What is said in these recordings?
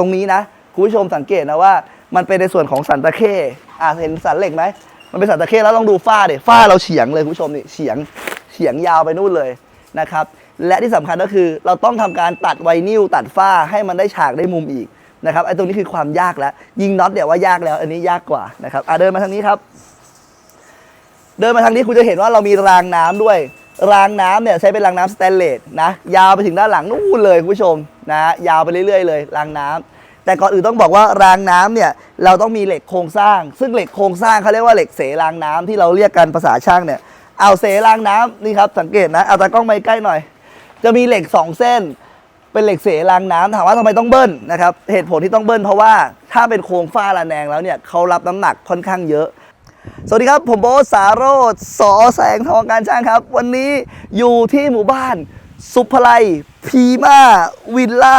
ตรงนี้นะคุณผู้ชมสังเกตนะว่า มันเป็นในส่วนของสันตะเข้อะเห็นสันเหล็กไหมมันเป็นสันตะเข้แล้วลองดูฝ้าเดี๋ยฝ้าเราเฉียงเลยคุณผู้ชมนี่เฉียงเฉียงยาวไปนู่นเลยนะครับและที่สำคัญก็คือเราต้องทำการตัดไวนิลตัดฝ้าให้มันได้ฉากได้มุมอีกนะครับไอ้ตรงนี้คือความยากแล้ว ยิงน็อตเดี๋ยวว่ายากแล้ว อันนี้ยากกว่านะครับอะเดินมาทางนี้ครับ เดินมาทางนี้คุณจะเห็นว่าเรามีรางน้ำด้วย รางน้ำเนี่ยใช้เป็นรางน้ำสแตนเลสนะยาวไปถึงด้านหลังนู่นเลยคุณผู้ชมนะยาวไปเรื่อย ๆ เลย รางน้ำ แต่ก่อนอื่นต้องบอกว่ารางน้ำเนี่ยเราต้องมีเหล็กโครงสร้าง ซึ่งเหล็กโครงสร้างเขาเรียกว่าเหล็กเสรางน้ำที่เราเรียกกันภาษาช่างเนี่ยเอาเสรางน้ำนี่ครับสังเกตนะเอาตากล้องมาใกล้หน่อย จะมีเหล็กสองเส้น เป็นเหล็กเสรางน้ำถามว่าทำไมต้องเบิ้ลนะครับเหตุผลที่ต้องเบิ้ลเพราะว่าถ้าเป็นโครงฝ้าระแนงแล้วเนี่ยเขารับน้ำหนักค่อนข้างเยอะสวัสดีครับผมโบสารโรธสอแสงทองการช่างครับ วันนี้อยู่ที่หมู่บ้าน สุภไลพีมาวิลล่า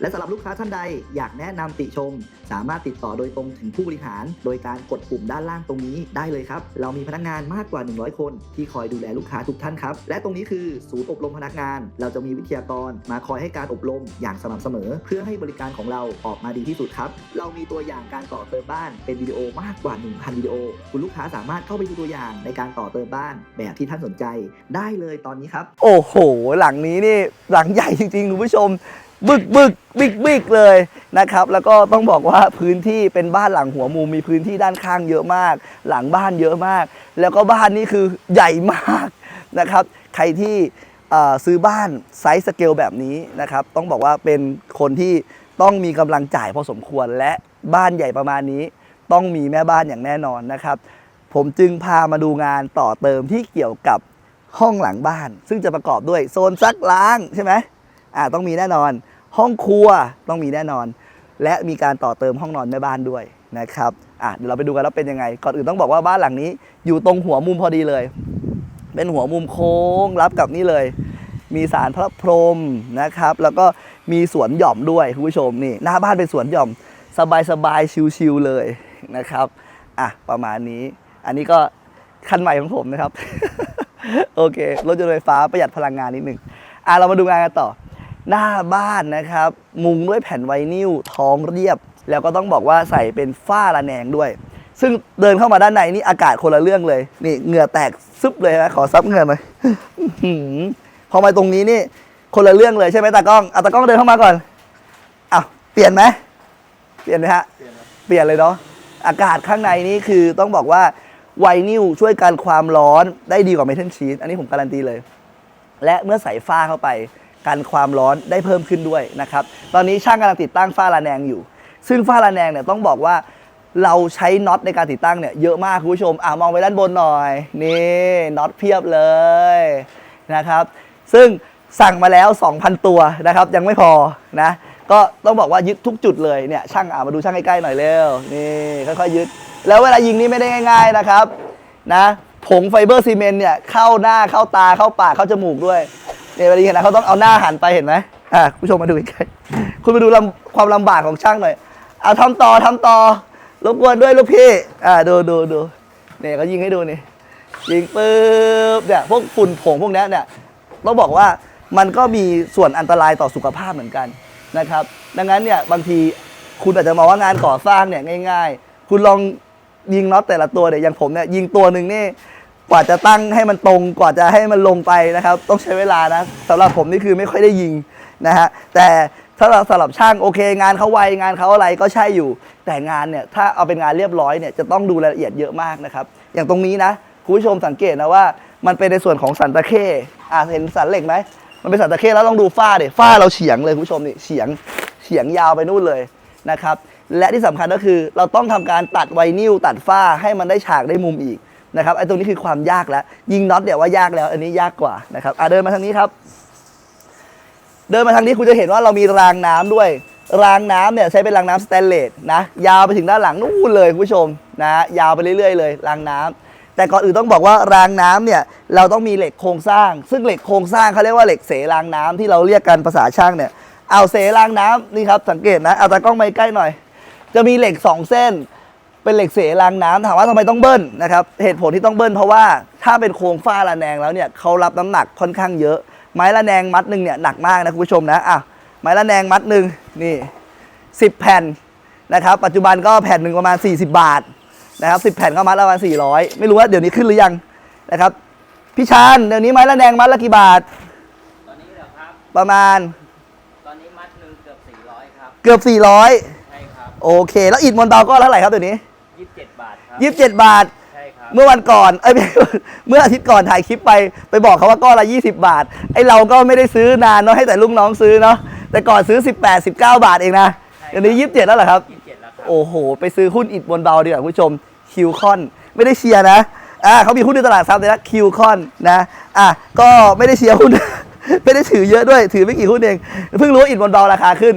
และสำหรับลูกค้าท่านใดอยากแนะนำติชม สามารถติดต่อโดยตรงถึงผู้บริหาร โดยการกดปุ่มด้านล่างตรงนี้ได้เลยครับ เรามีพนักงานมากกว่า 100 คน ที่คอยดูแลลูกค้าทุกท่านครับ และตรงนี้คือศูนย์อบรมพนักงาน เราจะมีวิทยากรมาคอยให้การอบรมอย่างสม่ำเสมอ เพื่อให้บริการของเราออกมาดีที่สุดครับ เรามีตัวอย่างการต่อเติมบ้านเป็นวิดีโอมากกว่า 1,000 วิดีโอ คุณลูกค้าสามารถเข้าไปดูตัวอย่างในการต่อเติมบ้านแบบที่ท่านสนใจได้เลยตอนนี้ครับ โอ้โห หลังนี้นี่หลังใหญ่จริงๆคุณผู้ชม บึกบึกบิกบิกเลยนะครับ แล้วก็ต้องบอกว่าพื้นที่เป็นบ้านหลังหัวมุมมีพื้นที่ด้านข้างเยอะมาก หลังบ้านเยอะมาก แล้วก็บ้านนี่คือใหญ่มากนะครับ ใครที่ซื้อบ้านไซส์สเกลแบบนี้นะครับ ต้องบอกว่าเป็นคนที่ต้องมีกำลังจ่ายพอสมควรและบ้านใหญ่ประมาณนี้ ต้องมีแม่บ้านอย่างแน่นอนนะครับ ผมจึงพามาดูงานต่อเติมที่เกี่ยวกับห้องหลังบ้าน ซึ่งจะประกอบด้วยโซนซักล้างใช่ไหมอ่าต้องมีแน่นอน ห้องครัวต้องมีแน่นอน และมีการต่อเติมห้องนอนแม่บ้านด้วยนะครับอะเดี๋ยวเราไปดูกันแล้วเป็นยังไง ก่อนอื่นต้องบอกว่าบ้านหลังนี้ อยู่ตรงหัวมุมพอดีเลย เป็นหัวมุมโค้งรับกับนี่เลย มีสารพระพรหมนะครับ แล้วก็มีสวนหย่อมด้วยคุณผู้ชมนี่หน้าบ้านเป็นสวนหย่อม สบายสบายๆชิลๆเลยนะครับอะประมาณนี้ อันนี้ก็คันใหม่ของผมนะครับ โอเครถยนต์ไฟฟ้าประหยัดพลังงานนิดหนึ่งอะเรามาดูงานกันต่อ หน้าบ้านนะครับ มุงด้วยแผ่นไวนิลท้องเรียบ แล้วก็ต้องบอกว่าใส่เป็นฝ้าระแนงด้วย ซึ่งเดินเข้ามาด้านในนี่อากาศคนละเรื่องเลย นี่เหงื่อแตกซึบเลยนะขอซับเหงื่อหน่อยพอมาตรงนี้นี่คนละเรื่องเลยใช่ไหมตากล้องเอาตากล้องเดินเข้ามาก่อนอ้าวเปลี่ยนไหมเปลี่ยนไหมฮะเปลี่ยนเลยเนาะอากาศข้างในนี้คือต้องบอกว่าไวนิลช่วยกันความร้อนได้ดีกว่าเมทัลชีตอันนี้ผมการันตีเลย และเมื่อใส่ฝ้าเข้าไป กันความร้อนได้เพิ่มขึ้นด้วยนะครับ ตอนนี้ช่างกำลังติดตั้งฝ้าระแนงอยู่ ซึ่งฝ้าระแนงเนี่ยต้องบอกว่าเราใช้น็อตในการติดตั้งเนี่ยเยอะมากคุณผู้ชม อ่ามองไปด้านบนหน่อย นี่น็อตเพียบเลยนะครับ ซึ่งสั่งมาแล้ว 2,000 ตัวนะครับ ยังไม่พอนะ ก็ต้องบอกว่ายึดทุกจุดเลยเนี่ยช่างอ่ามาดูช่างใกล้ๆหน่อยเร็วนี่ค่อยๆยึด แล้วเวลายิงนี่ไม่ได้ง่าย ๆนะครับนะผงไฟเบอร์ซีเมนต์เนี่ยเข้าหน้าเข้าตาเข้าปากเข้าจมูกด้วย เนี่ยเวลายิงนะเขาต้องเอาหน้าหันไปเห็นไหมอะคุณผู้ชมมาดูใกล้ๆคุณมาดูลำความลำบากของช่างหน่อยเอาทำต่อทำต่อรบกวนด้วยลูกพี่อ่าดูดูดูเนี่ยเขายิงให้ดูนี่ยิงปุ๊บเนี่ยพวกฝุ่นผงพวกนี้เนี่ยต้องบอกว่ามันก็มีส่วนอันตรายต่อสุขภาพเหมือนกันนะครับ ดังนั้นเนี่ยบางทีคุณอาจจะมองว่างานก่อสร้างเนี่ยง่าย ๆ คุณลองยิงน็อตแต่ละตัวเนี่ยอย่างผมเนี่ยยิงตัวหนึ่งนี่ กว่าจะตั้งให้มันตรงกว่าจะให้มันลงไปนะครับ ต้องใช้เวลานะสำหรับผมนี่คือไม่ค่อยได้ยิงนะฮะแต่ถ้าเราสำหรับช่างโอเค งานเขาไวงานเขาอะไรก็ใช่อยู่ แต่งานเนี่ยถ้าเอาเป็นงานเรียบร้อยเนี่ยจะต้องดูรายละเอียดเยอะมากนะครับ อย่างตรงนี้นะคุณผู้ชมสังเกตนะว่า มันเป็นในส่วนของสันตะเข้อะเห็นสันเหล็กไหมมันเป็นสันตะเข้แล้วลองดูฝ้าเดี๋ยฝ้าเราเฉียงเลยคุณผู้ชมนี่เฉียงเฉียงยาวไปนู่นเลยนะครับและที่สำคัญก็คือเราต้องทำการตัดไวนิลตัดฝ้าให้มันได้ฉากได้มุมอีก นะครับไอ้ตรงนี้คือความยากแล้ว ยิงน็อตเดี๋ยวว่ายากแล้ว อันนี้ยากกว่านะครับอะเดินมาทางนี้ครับ เดินมาทางนี้คุณจะเห็นว่าเรามีรางน้ำด้วย รางน้ำเนี่ยใช้เป็นรางน้ำสแตนเลสนะ ยาวไปถึงด้านหลังนู่นเลยคุณผู้ชมนะยาวไปเรื่อยๆ เลย รางน้ำแต่ก่อนอื่นต้องบอกว่ารางน้ำเนี่ยเราต้องมีเหล็กโครงสร้าง ซึ่งเหล็กโครงสร้างเขาเรียกว่าเหล็กเสรางน้ำที่เราเรียกกันภาษาช่างเนี่ยเอาเสรางน้ำนี่ครับสังเกตนะเอาตากล้องมาใกล้หน่อย จะมีเหล็กสองเส้น เป็นเหล็กเสรางน้ำถามว่าทำไมต้องเบิ้ลนะครับเหตุผลที่ต้องเบิ้ลเพราะว่าถ้าเป็นโครงฝ้าระแนงแล้วเนี่ยเขารับน้ำหนักค่อนข้างเยอะ ไม้ระแนงมัดหนึ่งเนี่ยหนักมากนะคุณผู้ชมนะอะไม้ระแนงมัดหนึ่งนี่10แผ่นนะครับปัจจุบันก็แผ่นหนึ่งประมาณ 40 บาทนะครับ10แผ่นก็มัดละประมาณ400 ไม่รู้ว่าเดี๋ยวนี้ขึ้นหรือยังนะครับพี่ชานเดี๋ยวนี้ไม้ระแนงมัดละกี่บาทตอนนี้เหรอครับประมาณตอนนี้มัดหนึ่งเกือบ400ครับเกือบ400ใช่ครับโอเค แล้วอิฐมวลเบาก็เท่าไหร่ครับเดี๋ยวนี้ 27บาทครับ27บาท ใช่ครับเมื่อวันก่อนเอ้ยไม่เมื่ออาทิตย์ก่อนถ่ายคลิปไปไปบอกเขาว่าก้อนละ20 บาท ไอ้เราก็ไม่ได้ซื้อนานเนาะให้แต่ลูกน้องซื้อเนาะแต่ก่อนซื้อ 18 19 บาทเองนะเดี๋ยวนี้27 แล้วเหรอครับ27แล้วครับโอ้โห ไปซื้อหุ้นอิฐบนเบาดีกว่าคุณผู้ชมคิวคอน ไม่ได้เชียร์นะอ่าเขามีหุ้นในตลาดทรัพย์เลยนะคิวคอนนะอะก็ไม่ได้เชียร์หุ้น ไม่ได้ถือเยอะด้วยถือไม่กี่หุ้นเองเพิ่งรู้ว่าอิฐบนเบาราคาขึ้น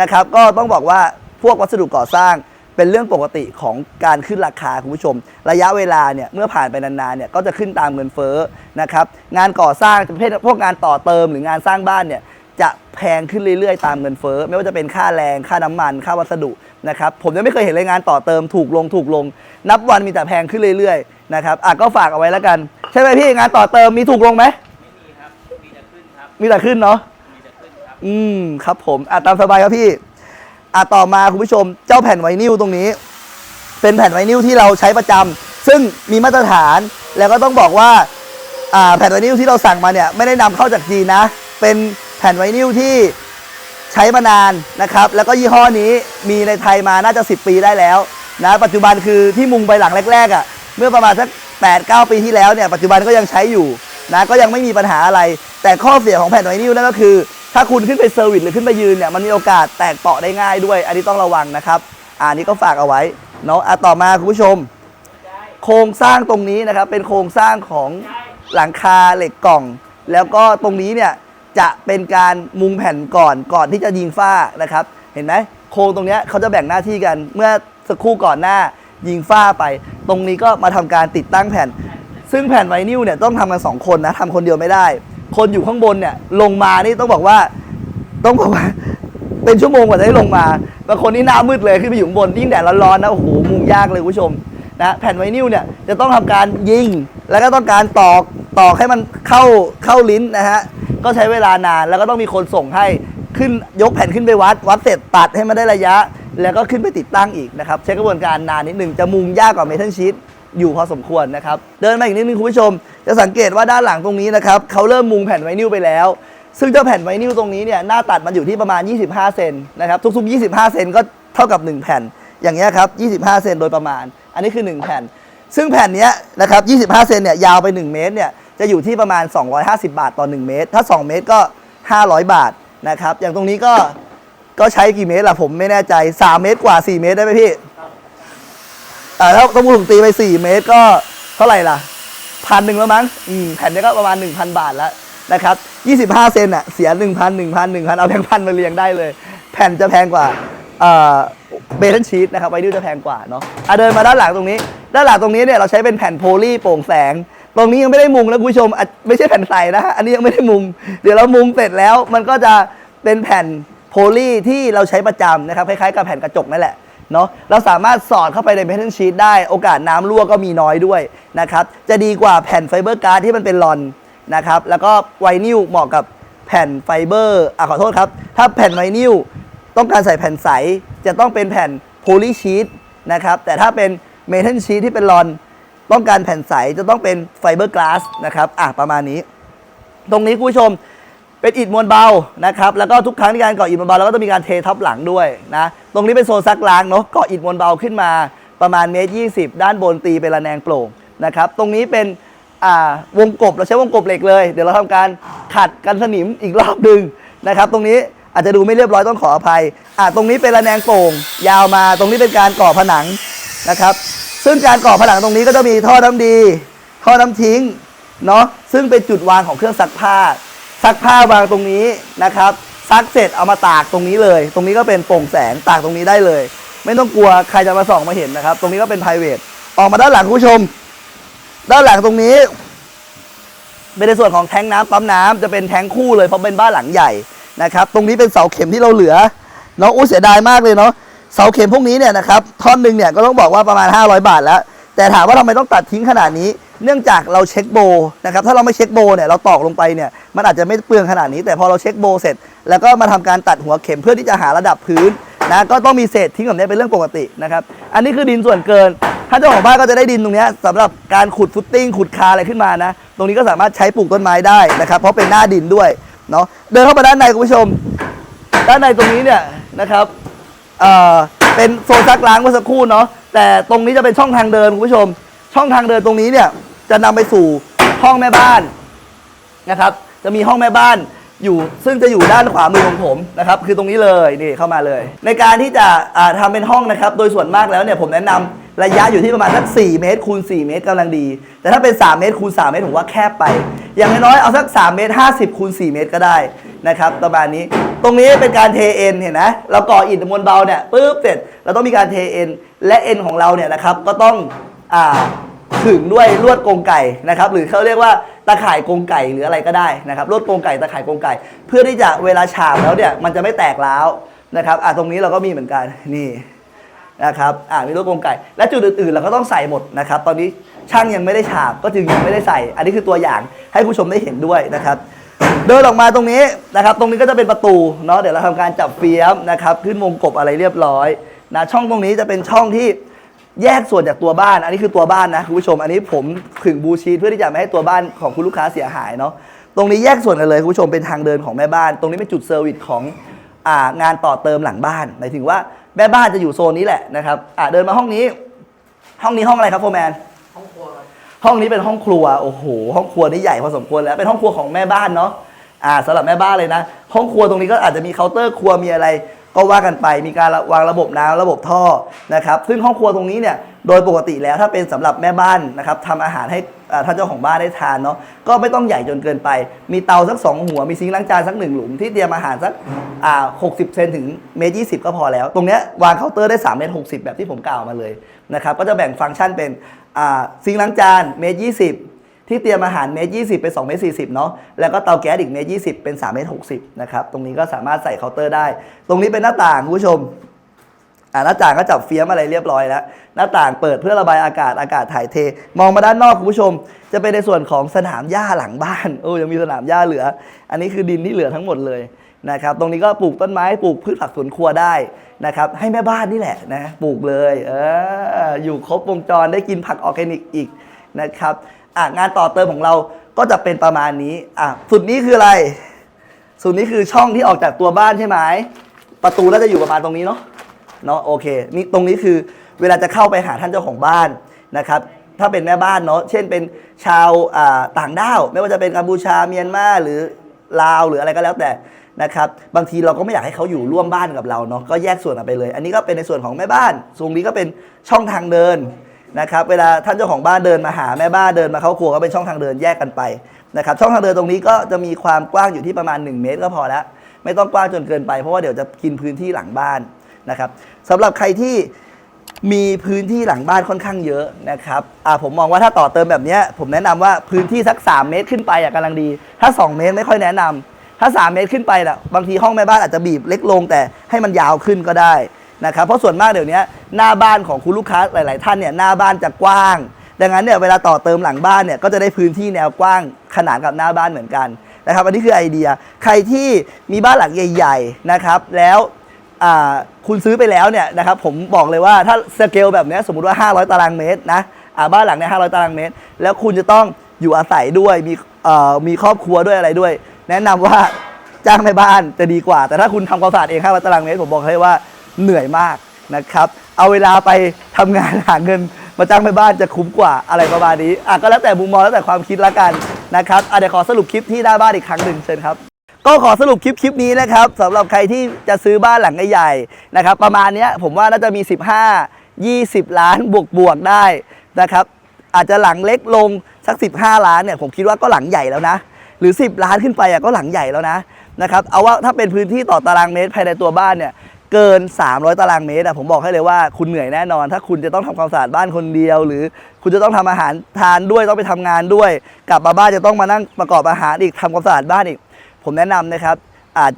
นะครับก็ต้องบอกว่าพวกวัสดุก่อสร้าง เป็นเรื่องปกติของการขึ้นราคาคุณผู้ชม ระยะเวลาเนี่ยเมื่อผ่านไปนานๆเนี่ยก็จะขึ้นตามเงินเฟ้อนะครับงานก่อสร้างประเภทพวกงานต่อเติมหรืองานสร้างบ้านเนี่ยจะแพงขึ้นเรื่อยๆ ตามเงินเฟ้อไม่ว่าจะเป็นค่าแรงค่าน้ำมัน ค่าวัสดุนะครับผมยังไม่เคยเห็นเลยงานต่อเติมถูกลงถูกลง นับวันมีแต่แพงขึ้นเรื่อยๆนะครับอะก็ฝากเอาไว้แล้วกัน ใช่ไหมพี่งานต่อเติมมีถูกลงไหมไม่มีครับมีแต่ขึ้นครับมีแต่ขึ้นเนาะมีแต่ขึ้นครับอืมครับผมอะตามสบายครับพี่ อะต่อมาคุณผู้ชมเจ้าแผ่นไวนิลตรงนี้ เป็นแผ่นไวนิลที่เราใช้ประจำซึ่งมีมาตรฐานแล้วก็ต้องบอกว่าอ่าแผ่นไวนิลที่เราสั่งมาเนี่ยไม่ได้นำเข้าจากจีนนะ เป็นแผ่นไวนิลที่ใช้มานานนะครับ แล้วก็ยี่ห้อนี้มีในไทยมาน่าจะ 10 ปีได้แล้วนะปัจจุบันคือที่มุงไปหลังแรกๆอะ่ะเมื่อประมาณสัก8 9 ปีที่แล้วเนี่ยปัจจุบันก็ยังใช้อยู่นะก็ยังไม่มีปัญหาอะไร แต่ข้อเสียของแผ่นไวนิลนั่นก็คือ ถ้าคุณขึ้นไปเซอร์วิสหรือขึ้นไปยืนเนี่ยมันมีโอกาสแตกเปาะได้ง่ายด้วย อันนี้ต้องระวังนะครับอ่านี้ก็ฝากเอาไว้เนาะอะต่อมาคุณผู้ชม โครงสร้างตรงนี้นะครับเป็นโครงสร้างของหลังคาเหล็กกล่อง แล้วก็ตรงนี้เนี่ยจะเป็นการมุงแผ่นก่อนก่อนที่จะยิงฝ้านะครับ เห็นไหมโครงตรงนี้เขาจะแบ่งหน้าที่กันเมื่อสักครู่ก่อนหน้ายิงฝ้าไป ตรงนี้ก็มาทำการติดตั้งแผ่น ซึ่งแผ่นไวนิลเนี่ยต้องทำกันสองคนนะทำคนเดียวไม่ได้ คนอยู่ข้างบนเนี่ยลงมานี่ต้องบอกว่าต้องบอกว่า เป็นชั่วโมงกว่าจะได้ลงมาบางคนนี่หน้ามืดเลยขึ้นไปอยู่ข้างบนยิ่งแดดร้อนๆนะโอ้โหมุงยากเลยคุณผู้ชมนะแผ่นไวนิลเนี่ยจะต้องทำการยิง แล้วก็ต้องการตอกตอกให้มันเข้าเข้าลิ้นนะฮะก็ใช้เวลานานแล้วก็ต้องมีคนส่งให้ขึ้นยกแผ่นขึ้นไปวัด วัดเสร็จตัดให้มันได้ระยะ แล้วก็ขึ้นไปติดตั้งอีกนะครับใช้กระบวนการนานนิดหนึ่งจะมุงยากกว่าเมทัลชีต อยู่พอสมควรนะครับ เดินมาอีกนิดนึงคุณผู้ชม จะสังเกตว่าด้านหลังตรงนี้นะครับเขาเริ่มมุงแผ่นไวนิลไปแล้ว ซึ่งเจ้าแผ่นไวนิลตรงนี้เนี่ยหน้าตัดมันอยู่ที่ประมาณ 25 เซนนะครับทุกๆ 25 เซนก็เท่ากับ 1 แผ่น อย่างเงี้ยครับ25 เซนโดยประมาณ อันนี้คือ 1 แผ่น ซึ่งแผ่นเนี้ยนะครับ25 เซนเนี่ยยาวไป 1 เมตรเนี่ยจะอยู่ที่ประมาณ 250 บาทต่อ 1 เมตร ถ้า 2 เมตรก็ 500 บาทนะครับอย่างตรงนี้ก็ก็ใช้กี่เมตรล่ะผมไม่แน่ใจ 3 เมตรกว่า 4 เมตรได้ไหมพี่ อ่าถ้าต้องพูถึงตีไป4เมตรก็เท่าไหร่ล่ะพันหนึ่งแล้วมั้งอืมแผ่นนี้ก็ประมาณ1,000บาทแล้วนะครับ25เซนอะเสีย1,000 1,000 1,000เอาแบงค์พันมาเรียงได้เลย แผ่นจะแพงกว่าเอ่อเบทันชีตนะครับไวนิลจะแพงกว่าเนาะอะเดินมาด้านหลังตรงนี้ ด้านหลังตรงนี้เนี่ยเราใช้เป็นแผ่นโพลีโปร่งแสง ตรงนี้ยังไม่ได้มุงนะคุณผู้ชมไม่ใช่แผ่นใสนะฮะอันนี้ยังไม่ได้มุง เดี๋ยวเรามุงเสร็จแล้วมันก็จะเป็นแผ่นโพลีที่เราใช้ประจำนะครับคล้ายๆกับแผ่นกระจกนั่นแหละ เนาะเราสามารถสอดเข้าไปในเมทัลชีตได้โอกาสน้ำรั่วก็มีน้อยด้วยนะครับจะดีกว่าแผ่นไฟเบอร์การ์ดที่มันเป็นลอนนะครับแล้วก็ไวนิลเหมาะกับแผ่นไฟเบอร์อะขอโทษครับ ถ้าแผ่นไวนิลต้องการใส่แผ่นใส จะต้องเป็นแผ่นโพลีชีตนะครับแต่ถ้าเป็นเมทัลชีตที่เป็นลอน ต้องการแผ่นใสจะต้องเป็นไฟเบอร์กลาสนะครับอะประมาณนี้ ตรงนี้คุณผู้ชม เป็นอิฐมวลเบานะครับแล้วก็ทุกครั้งที่การก่ออิฐมวลเบาเราก็ต้องมีการเททับหลังด้วยนะตรงนี้เป็นโซนซักล้างเนาะก่ออิฐมวลเบาขึ้นมาประมาณเมตรยีด้านบนตีเป็นระแนงโปร่งนะครับตรงนี้เป็นอ่าวงกบเราใช้วงกบเหล็กเลย เดี๋ยวเราทำการขัดกันสนิมอีกรอบหนึ่งนะครับ ตรงนี้อาจจะดูไม่เรียบร้อยต้องขออภัยอ่าตรงนี้เป็นระแนงโปร่งยาวมาตรงนี้เป็นการก่อผนังนะครับ ซึ่งการก่อผนังตรงนี้ก็จะมีท่อน้ำดี ท่อน้ำทิ้งเนาะซึ่งเป็นจุดวางของเครื่องซักผ้า ซักผ้าวางตรงนี้นะครับซักเสร็จเอามาตากตรงนี้เลย ตรงนี้ก็เป็นโปร่งแสงตากตรงนี้ได้เลย ไม่ต้องกลัวใครจะมาส่องมาเห็นนะครับ ตรงนี้ก็เป็น p r i v a t ออกมาด้านหลังคุณผู้ชม ด้านหลังตรงนี้เป็นในส่วนของแทงน้ำปั๊มน้ำจะเป็นแทงคู่เลยเพราะเป็นบ้านหลังใหญ่นะครับ ตรงนี้เป็นเสาเข็มที่เราเหลือเนาะอู้เสียดายมากเลยเนาะเสาเข็มพวกนี้เนี่ยนะครับท่อนหนึ่งเนี่ยก็ต้องบอกว่าประมาณ 500 บาทแล้ว แต่ถามว่าทำไมต้องตัดทิ้งขนาดนี้ เนื่องจากเราเช็คโบนะครับถ้าเราไม่เช็คโบเนี่ยเราตอกลงไปเนี่ยมันอาจจะไม่เปลืองขนาดนี้ แต่พอเราเช็คโบเสร็จ แล้วก็มาทำการตัดหัวเข็มเพื่อที่จะหาระดับพื้นนะก็ต้องมีเศษทิ้งแบบนี้เป็นเรื่องปกตินะครับอันนี้คือดินส่วนเกิน ถ้าเจ้าของบ้านก็จะได้ดินตรงนี้ยสำหรับการขุดฟุตติ้งขุดคาอะไรขึ้นมานะ ตรงนี้ก็สามารถใช้ปลูกต้นไม้ได้นะครับ เพราะเป็นหน้าดินด้วยเนาะเดินเข้ามาด้านในคุณผู้ชม ด้านในตรงนี้เนี่ยนะครับเอ่อเป็นโซนซักล้างเมื่อสักครู่เนาะแต่ตรงนี้จะเป็นช่องทางเดินคุณผู้ชม ช่องทางเดินตรงนี้เนี่ย จะนำไปสู่ห้องแม่บ้านนะครับ จะมีห้องแม่บ้านอยู่ซึ่งจะอยู่ด้านขวามือของผมนะครับ คือตรงนี้เลยนี่เข้ามาเลย ในการที่จะอ่าทำเป็นห้องนะครับ โดยส่วนมากแล้วเนี่ยผมแนะนำระยะอยู่ที่ประมาณสัก 4 เมตรคูณ 4 เมตรกำลังดี แต่ถ้าเป็น 3 เมตรคูณ 3 เมตรผมว่าแคบไป อย่างน้อยเอาสัก 3 เมตร 50 คูณ 4 เมตรก็ได้นะครับประมาณนี้ ตรงนี้เป็นการเทเอ็นเห็นนะเราก่ออิฐมวลเบาเนี่ยปุ๊บเสร็จ เราต้องมีการเทเอ็นและเอ็นของเราเนี่ยนะครับก็ต้องอ่า ขึงด้วยลวดกรงไก่นะครับ หรือเขาเรียกว่าตะข่ายกรงไก่หรืออะไรก็ได้นะครับลวดกรงไก่ตะข่ายกรงไก่ เพื่อที่จะเวลาฉาบแล้วเนี่ยมันจะไม่แตกร้าวนะครับอะตรงนี้เราก็มีเหมือนกันนี่นะครับอ่ามีลวดกรงไก่ และจุดอื่นๆ เราก็ต้องใส่หมดนะครับ ตอนนี้ช่างยังไม่ได้ฉาบก็จึงยังไม่ได้ใส่ อันนี้คือตัวอย่างให้ผู้ชมได้เห็นด้วยนะครับเดินออกมาตรงนี้นะครับ ตรงนี้ก็จะเป็นประตูเนาะเดี๋ยวเราทำการจับเฟียมนะครับ ขึ้นวงกบอะไรเรียบร้อยนะช่องตรงนี้จะเป็นช่องที่ แยกส่วนจากตัวบ้าน อันนี้คือตัวบ้านนะคุณผู้ชม อันนี้ผมขึงบูชีทเพื่อที่จะไม่ให้ตัวบ้านของคุณลูกค้าเสียหายเนาะ ตรงนี้แยกส่วนกันเลยคุณผู้ชมเป็นทางเดินของแม่บ้าน ตรงนี้เป็นจุดเซอร์วิสของอ่างานต่อเติมหลังบ้านหมายถึงว่าแม่บ้านจะอยู่โซนนี้แหละนะครับอ่าเดินมาห้องนี้ ห้องนี้ห้องอะไรครับโฟร์แมน ห้องครัว ห้องนี้เป็นห้องครัว โอ้โห ห้องครัวนี่ใหญ่พอสมควรแล้ว เป็นห้องครัวของแม่บ้านเนาะอ่าสำหรับแม่บ้านเลยนะ ห้องครัวตรงนี้ก็อาจจะมีเคาน์เตอร์ครัวมีอะไร ก็ว่ากันไปมีการวางระบบน้ำระบบท่อนะครับซึ่งห้องครัวตรงนี้เนี่ยโดยปกติแล้วถ้าเป็นสำหรับแม่บ้านนะครับทำอาหารให้ท่านเจ้าของบ้านได้ทานเนาะก็ไม่ต้องใหญ่จนเกินไป มีเตาสักสองหัวมีซิงค์ล้างจานสักหนึ่งหลุมที่เตรียมอาหารสักอ่า60เซนถึงเมตรยีก็พอแล้ว ตรงเนี้ยวางเคาน์เตอร์ได้3เมตร60แบบที่ผมกล่าวมาเลยนะครับก็จะแบ่งฟังก์ชันเป็นอ่าซิงค์ล้างจานเมตรยี ที่เตรียมอาหารเมตรยีเป็น2เมตร40 เนาะแล้วก็เตาแก๊สอีกเมตรยีเป็น3เมตร60 นะครับ ตรงนี้ก็สามารถใส่เคาน์เตอร์ได้ ตรงนี้เป็นหน้าต่างคุณผู้ชมอ่าหน้าต่างก็จับเฟียมอะไรเรียบร้อยแล้ว หน้าต่างเปิดเพื่อระบายอากาศอากาศถ่ายเท มองมาด้านนอกคุณผู้ชม จะเป็นในส่วนของสนามหญ้าหลังบ้านโอ้ยังมีสนามหญ้าเหลือ อันนี้คือดินที่เหลือทั้งหมดเลยนะครับตรงนี้ก็ปลูกต้นไม้ปลูกพืชผักสวนครัวได้นะครับให้แม่บ้านนี่แหละนะปลูกเลยเอออยู่ครบวงจรได้กินผักออร์แกนิกอีก นะครับอะงานต่อเติมของเราก็จะเป็นประมาณนี้อะสุดนี้คืออะไรส่วนนี้คือช่องที่ออกจากตัวบ้านใช่ไหมประตูน่าจะอยู่ประมาณตรงนี้เนาะเนาะโอเคนี่ตรงนี้คือเวลาจะเข้าไปหาท่านเจ้าของบ้านนะครับถ้าเป็นแม่บ้านเนาะเช่นเป็นชาวต่างด้าว ไม่ว่าจะเป็นกัมพูชาเมียนมาหรือลาวหรืออะไรก็แล้วแต่นะครับบางทีเราก็ไม่อยากให้เขาอยู่ร่วมบ้านกับเราเนาะก็แยกส่วนออกไปเลย อันนี้ก็เป็นในส่วนของแม่บ้านตรงนี้ก็เป็นช่องทางเดิน นะครับเวลาท่านเจ้าของบ้านเดินมาหาแม่บ้านเดินมาเข้าครัวก็เป็นช่องทางเดินแยกกันไปนะครับช่องทางเดินตรงนี้ก็จะมีความกว้างอยู่ที่ประมาณ 1 เมตรก็พอแล้ว ไม่ต้องกว้างจนเกินไปเพราะว่าเดี๋ยวจะกินพื้นที่หลังบ้านนะครับสำหรับใครที่มีพื้นที่หลังบ้านค่อนข้างเยอะนะครับอ่าผมมองว่าถ้าต่อเติมแบบนี้ผมแนะนำว่าพื้นที่สัก 3 เมตรขึ้นไปอะกำลังดี ถ้า 2 เมตรไม่ค่อยแนะนำถ้า 3 เมตรขึ้นไปน่ะบางทีห้องแม่บ้านอาจจะบีบเล็กลงแต่ให้มันยาวขึ้นก็ได้ นะครับเพราะส่วนมากเดี๋ยวนี้หน้าบ้านของคุณลูกค้าหลาย ๆ ท่านเนี่ยหน้าบ้านจะกว้าง ดังนั้นเนี่ยเวลาต่อเติมหลังบ้านเนี่ยก็จะได้พื้นที่แนวกว้างขนานกับหน้าบ้านเหมือนกันนะครับอันนี้คือไอเดียใครที่มีบ้านหลังใหญ่ ๆ นะครับ แล้วคุณซื้อไปแล้วเนี่ยนะครับผมบอกเลยว่าถ้าสเกลแบบนี้สมมุติว่า 500 ตารางเมตรนะบ้านหลังเนี้ย500 ตารางเมตร แล้วคุณจะต้องอยู่อาศัยด้วยมีมีครอบครัวด้วยอะไรด้วย แนะนำว่าจ้างแม่บ้านจะดีกว่า แต่ถ้าคุณทำความสะอาดเอง500ตารางเมตรผมบอกให้ว่า เหนื่อยมากนะครับ เอาเวลาไปทำงานหาเงิน มาจ้างแม่บ้านจะคุ้มกว่าอะไรประมาณนี้อะก็แล้วแต่มุมมองแล้วแต่ความคิดละกันนะครับอะเดี๋ยวขอสรุปคลิปที่หน้าบ้านอีกครั้งหนึ่งเชิญครับก็ขอสรุปคลิปคลิปนี้นะครับสำหรับใครที่จะซื้อบ้านหลังใหญ่ๆนะครับ ประมาณนี้ผมว่าน่าจะมี 15 20 ล้านบวกบวกได้นะครับ อาจจะหลังเล็กลงสัก 15 ล้านเนี่ยผมคิดว่าก็หลังใหญ่แล้วนะ หรือ 10 ล้านขึ้นไปก็หลังใหญ่แล้วนะนะครับเอาว่าถ้าเป็นพื้นที่ต่อตารางเมตรภายในตัวบ้านเนี่ย เกิน 300 ตารางเมตรอะผมบอกให้เลยว่าคุณเหนื่อยแน่นอน ถ้าคุณจะต้องทำความสะอาดบ้านคนเดียว หรือคุณจะต้องทำอาหารทานด้วยต้องไปทำงานด้วย กลับมาบ้านจะต้องมานั่งประกอบอาหารอีกทำความสะอาดบ้านอีก ผมแนะนำนะครับ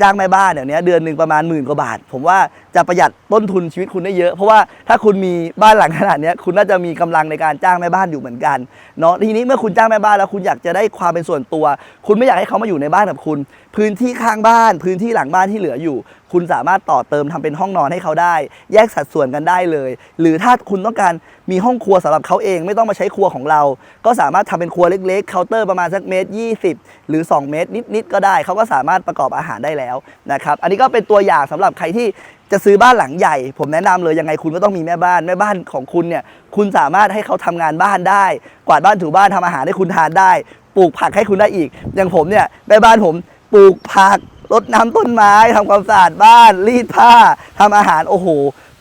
จ้างแม่บ้านเดี๋ยวนี้เดือนหนึ่งประมาณหมื่นกว่าบาท ผมว่า จะประหยัดต้นทุนชีวิตคุณได้เยอะ เพราะว่าถ้าคุณมีบ้านหลังขนาดนี้คุณน่าจะมีกำลังในการจ้างแม่บ้านอยู่เหมือนกันเนาะทีนี้เมื่อคุณจ้างแม่บ้านแล้วคุณอยากจะได้ความเป็นส่วนตัว คุณไม่อยากให้เขามาอยู่ในบ้านกับคุณ พื้นที่ข้างบ้าน พื้นที่หลังบ้านที่เหลืออยู่ คุณสามารถต่อเติมทำเป็นห้องนอนให้เขาได้ แยกสัดส่วนกันได้เลย หรือถ้าคุณต้องการมีห้องครัวสำหรับเขาเองไม่ต้องมาใช้ครัวของเรา ก็สามารถทำเป็นครัวเล็กๆเคาน์เตอร์ประมาณสักเมตร 20 หรือ 2 เมตรนิดๆก็ได้เขาก็สามารถประกอบอาหารได้แล้วนะครับอันนี้ก็เป็นตัวอย่างสำหรับใครที่ จะซื้อบ้านหลังใหญ่ ผมแนะนำเลยยังไงคุณก็ต้องมีแม่บ้านแม่บ้านของคุณเนี่ยคุณสามารถให้เขาทำงานบ้านได้ กวาดบ้านถูบ้านทำอาหารให้คุณทานได้ ปลูกผักให้คุณได้อีก อย่างผมเนี่ยแม่บ้านผมปลูกผักรดน้ำต้นไม้ทำความสะอาดบ้าน รีดผ้าทำอาหารโอ้โห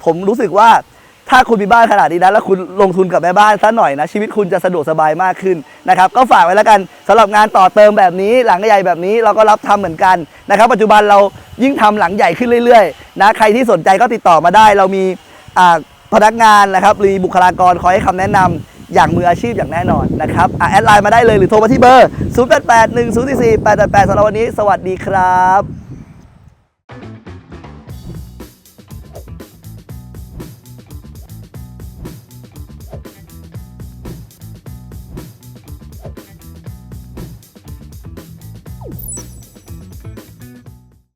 ผมรู้สึกว่าถ้าคุณมีบ้านขนาดนี้นะแล้วคุณลงทุนกับแม่บ้านซะหน่อยนะ ชีวิตคุณจะสะดวกสบายมากขึ้นนะครับก็ฝากไว้แล้วกันสำหรับงานต่อเติมแบบนี้หลังใหญ่แบบนี้เราก็รับทำเหมือนกันนะครับ ปัจจุบันเรายิ่งทำหลังใหญ่ขึ้นเรื่อยๆ นะใครที่สนใจก็ติดต่อมาได้ เรามีพนักงานนะครับหรือบุคลากรคอยให้คำแนะนำอย่างมืออาชีพอย่างแน่นอนนะครับอแอดไลน์มาได้เลยหรือโทรมาที่เบอร์ 0 8 8 1 0 4 4 8 8 8สำหรับวันนี้ สวัสดีครับ